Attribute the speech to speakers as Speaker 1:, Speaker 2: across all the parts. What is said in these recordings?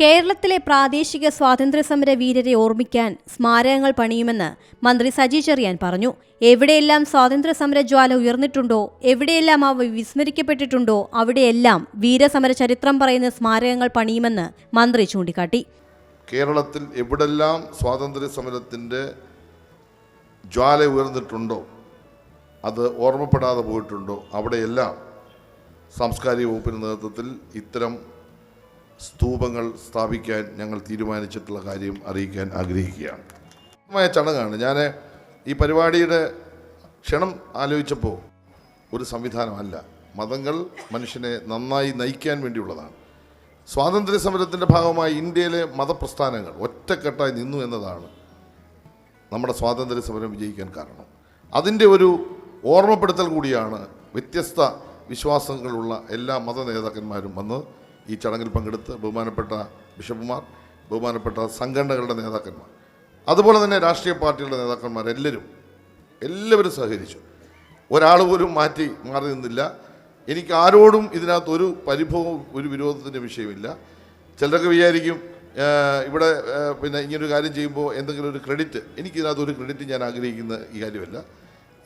Speaker 1: കേരളത്തിലെ പ്രാദേശിക സ്വാതന്ത്ര്യ സമര വീരരെ ഓർമ്മിക്കാൻ സ്മാരകങ്ങൾ പണിയുമെന്ന് മന്ത്രി സജി ചെറിയാൻ പറഞ്ഞു. എവിടെയെല്ലാം സ്വാതന്ത്ര്യ സമര ജ്വാല ഉയർന്നിട്ടുണ്ടോ എവിടെയെല്ലാം അവ വിസ്മരിക്കപ്പെട്ടിട്ടുണ്ടോ അവിടെയെല്ലാം വീരസമര ചരിത്രം പറയുന്ന സ്മാരകങ്ങൾ പണിയുമെന്ന് മന്ത്രി ചൂണ്ടിക്കാട്ടി.
Speaker 2: കേരളത്തിൽ എവിടെല്ലാം സ്വാതന്ത്ര്യ സമരത്തിന്റെ ജ്വാല ഉയർന്നിട്ടുണ്ടോ അത് ഓർമ്മപ്പെടാതെ പോയിട്ടുണ്ടോ അവിടെയെല്ലാം സാംസ്കാരിക വകുപ്പിന്റെ നേതൃത്വത്തിൽ ഇത്തരം സ്തൂപങ്ങൾ സ്ഥാപിക്കാൻ ഞങ്ങൾ തീരുമാനിച്ചിട്ടുള്ള കാര്യം അറിയിക്കാൻ ആഗ്രഹിക്കുകയാണ്. മായ ചടങ്ങാണ്. ഞാൻ ഈ പരിപാടിയുടെ ക്ഷണം ആലോചിച്ചപ്പോൾ ഒരു സംവിധാനമല്ല. മതങ്ങൾ മനുഷ്യനെ നന്നായി നയിക്കാൻ വേണ്ടിയുള്ളതാണ്. സ്വാതന്ത്ര്യ സമരത്തിന്റെ ഭാഗമായി ഇന്ത്യയിലെ മതപ്രസ്ഥാനങ്ങൾ ഒറ്റക്കെട്ടായി നിന്നു എന്നതാണ് നമ്മുടെ സ്വാതന്ത്ര്യ സമരം വിജയിക്കാൻ കാരണം. അതിന്റെ ഒരു ഓർമ്മപ്പെടുത്തൽ കൂടിയാണ് വ്യത്യസ്ത വിശ്വാസങ്ങളുള്ള എല്ലാ മത നേതാക്കന്മാരും വന്ന് ഈ ചടങ്ങിൽ പങ്കെടുത്ത് ബഹുമാനപ്പെട്ട ബിഷപ്പുമാർ ബഹുമാനപ്പെട്ട സംഘടനകളുടെ നേതാക്കന്മാർ അതുപോലെ തന്നെ രാഷ്ട്രീയ പാർട്ടികളുടെ നേതാക്കന്മാർ എല്ലാവരും എല്ലാവരും സഹകരിച്ചു. ഒരാൾ പോലും മാറ്റി മാറി നിന്നില്ല. എനിക്ക് ആരോടും ഇതിനകത്ത് ഒരു പരിഭവവും ഒരു വിരോധത്തിന്റെ വിഷയമില്ല. ചിലരൊക്കെ വിചാരിക്കും ഇവിടെ പിന്നെ ഇങ്ങനൊരു കാര്യം ചെയ്യുമ്പോൾ എന്തെങ്കിലും ഒരു ക്രെഡിറ്റ് എനിക്കിതിനകത്ത് ഒരു ക്രെഡിറ്റ് ഞാൻ ആഗ്രഹിക്കുന്ന ഈ കാര്യമല്ല.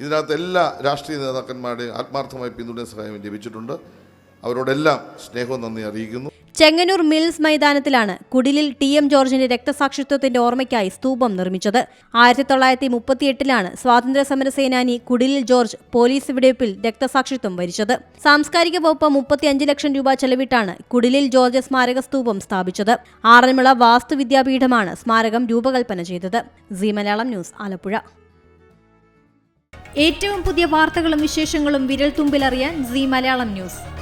Speaker 2: ഇതിനകത്ത് എല്ലാ രാഷ്ട്രീയ നേതാക്കന്മാരുടെയും ആത്മാർത്ഥമായി പിന്തുണയും സഹായം ലഭിച്ചിട്ടുണ്ട്. അവരോടെല്ലാം സ്നേഹവും നന്ദി അറിയിക്കുന്നു.
Speaker 1: ചെങ്ങന്നൂർ മിൽസ് മൈതാനത്തിലാണ് കുടിലിൽ ടി എം ജോർജിന്റെ രക്തസാക്ഷിത്വത്തിന്റെ ഓർമ്മയ്ക്കായി സ്തൂപം നിർമ്മിച്ചത്. ആയിരത്തി തൊള്ളായിരത്തി മുപ്പത്തിയെട്ടിലാണ് സ്വാതന്ത്ര്യ സമര സേനാനി കുടിലിൽ ജോർജ് പോലീസ് വെടിവയ്പിൽ രക്തസാക്ഷിത്വം വരിച്ചത്. സാംസ്കാരിക വകുപ്പ് മുപ്പത്തിയഞ്ച് ലക്ഷം രൂപ ചെലവിട്ടാണ് കുടിലിൽ ജോർജ് സ്മാരക സ്തൂപം സ്ഥാപിച്ചത്. ആറന്മുള വാസ്തു വിദ്യാപീഠമാണ് സ്മാരകം രൂപകൽപ്പന ചെയ്തത്. C Malayalam news Alappuzha. ഏറ്റവും പുതിയ വാർത്തകളും വിശേഷങ്ങളും വിരൽ തുമ്പിലറിയാൻ സി മലയാളം ന്യൂസ്.